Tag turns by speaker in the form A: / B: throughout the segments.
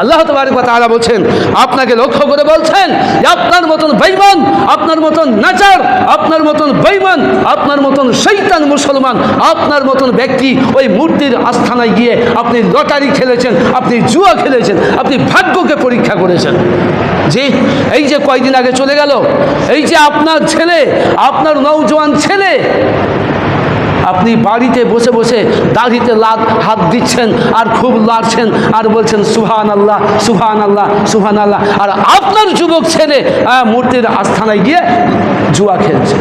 A: আল্লাহ তাআলা বলছেন, আপনাকে লক্ষ্য করে বলছেন আপনার মতন বেঈমান, আপনার মতন নাচার, আপনার মতন বেঈমান, আপনার মতন শৈতান মুসলমান, আপনার মতন ব্যক্তি ওই মূর্তির আস্থানায় গিয়ে আপনি লটারি খেলেছেন, আপনি জুয়া খেলেছেন, আপনি ভাগ্যকে পরীক্ষা করেছেন। জি এই যে কয়দিন আগে চলে গেল, এই যে আপনার ছেলে, আপনার নৌজওয়ান ছেলে আপনি বাড়িতে বসে বসে দাড়িতে লাত হাত দিচ্ছেন আর খুব লাড়ছেন আর বলছেন সুহান আল্লাহ সুহান আল্লাহ সুহান আল্লাহ আর আপনার যুবক ছেলে মূর্তির আস্থানায় গিয়ে জুয়া খেলছে।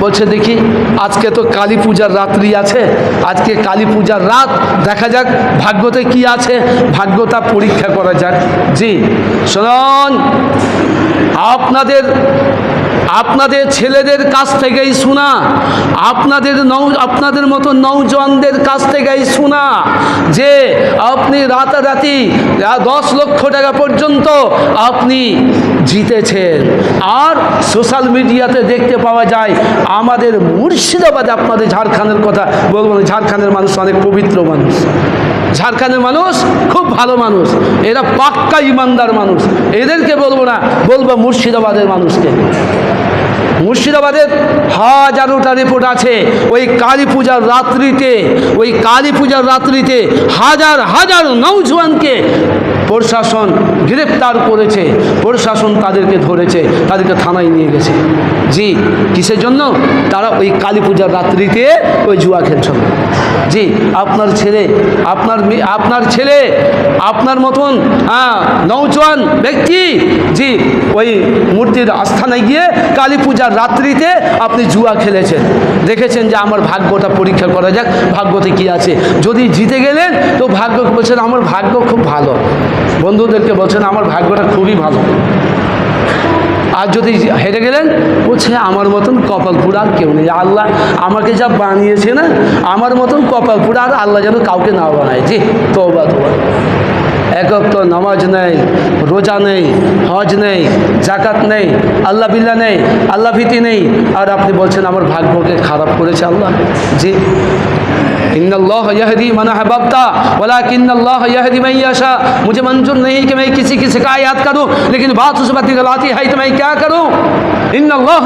A: বলছে, দেখি, আজকে তো কালী পূজার রাত্রি আছে। আজকে কালী পূজার রাত। দেখা যাক ভাগ্যতে কি আছে। ভাগ্যতা পরীক্ষা করা যাক। জি, শুনুন, আপনাদের আপনাদের ছেলেদের কাছ থেকেই শোনা। আপনাদের নৌ আপনাদের মতো নৌজওয়ানদের কাছ থেকেই শোনা যে আপনি রাতারাতি দশ লক্ষ টাকা পর্যন্ত আপনি জিতেছেন। আর সোশ্যাল মিডিয়াতে দেখতে পাওয়া যায়, আমাদের মুর্শিদাবাদে আপনাদের ঝাড়খণ্ডের কথা বলব ঝাড়খণ্ডের মানুষ অনেক পবিত্র মানুষ। ঝাড়খণ্ডের মানুষ খুব ভালো মানুষ, এরা পাক্কা ইমানদার মানুষ। এদেরকে বলব না, বলব মুর্শিদাবাদের মানুষকে। মুর্শিদাবাদের হাজারোটা রিপোর্ট আছে। ওই কালী পূজার রাত্রিতে, ওই কালী পূজার রাত্রিতে হাজার হাজার নৌজওয়ানকে প্রশাসন গ্রেপ্তার করেছে। প্রশাসন তাদেরকে ধরেছে, তাদেরকে থানায় নিয়ে গেছে। জি, কিসের জন্য? তারা ওই কালী পূজার রাত্রিতে ওই জুয়া খেলছিল। জি, আপনার ছেলে, আপনার আপনার ছেলে, আপনার মতন হ্যাঁ নৌজওয়ান ব্যক্তি, জি, ওই মূর্তির আস্থানায় গিয়ে কালী পূজার রাত্রিতে আপনি জুয়া খেলেছেন। দেখেছেন যে আমার ভাগ্যটা পরীক্ষা করা যাক, ভাগ্যতে কি আছে। যদি জিতে গেলেন, তো ভাগ্য বলছেন, আমার ভাগ্য খুব ভালো। বন্ধুদেরকে বলছেন, আমার ভাগ্যটা খুবই ভালো। আর যদি হেরে গেলেন, বলছে, আমার মতন কপাল পুরা আর কেউ নেই। আল্লাহ আমাকে যা বানিয়েছে না, আমার মতন কপাল পুরা আর আল্লাহ যেন কাউকে না বানায়। জি তোবা তোবা একক তো নামাজ নেই রোজা নেই হজ নেই জাকাত নেই আল্লাহ বিল্লা নেই আল্লাহ ভীতি নেই আর আপনি বলছেন আমার ভাগ্যকে খারাপ করেছে আল্লাহ জি इन अल्लाह यहदी मन हबबता वलाकिन अल्लाह यहदी मैं यशा मुझे मंजूर नहीं कि मैं किसी की शिकायत करूं लेकिन बात उस बात की गलती है तो मैं क्या करूं इन अल्लाह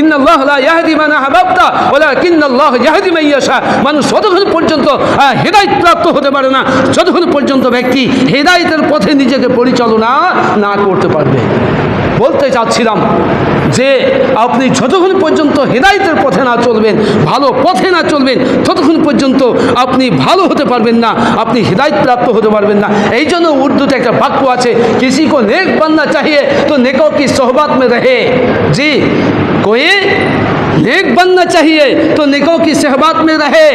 A: इन अल्लाह ला यहदी मन हबबता वलाकिन अल्लाह यहदी मैं यशा মানুষ যতক্ষণ পর্যন্ত আহ, হেদায়েত প্রাপ্ত হতে পারে না যতক্ষণ পর্যন্ত ব্যক্তি হেদায়েতের পথে নিজেকে পরিচালনা না করতে পারবে। বলতে চাচ্ছিলাম যে আপনি যতক্ষণ পর্যন্ত হেদায়েতের পথে না চলবেন, ভালো পথে না চলবেন, ততক্ষণ পর্যন্ত আপনি ভালো হতে পারবেন না, আপনি হেদায়ত প্রাপ্ত হতে পারবেন না। এই জন্য উর্দুতে একটা বাক্য আছে, কিসি কো নেক বাননা চাহিয়ে, তো নেকো কি সোহবাত মে রহে? জি কোই নেক বাননা চাহিয়ে তো নেকো কি সেহবাত মে রহে?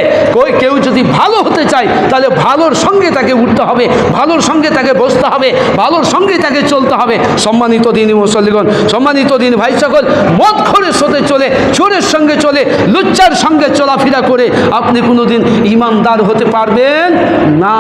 A: কেউ যদি ভালো হতে চায়, তাহলে ভালোর সঙ্গে তাকে উঠতে হবে, ভালোর সঙ্গে তাকে বসতে হবে, ভালোর সঙ্গে তাকে চলতে হবে। সম্মানিত দিন মুসল্লিগণ, সম্মানিত দিন ভাই সকল, মদ খোরের সাথে চলে, চোরের সঙ্গে চলে, লুচ্চার সঙ্গে চলাফেরা করে আপনি কোনোদিন ইমানদার হতে পারবেন? না।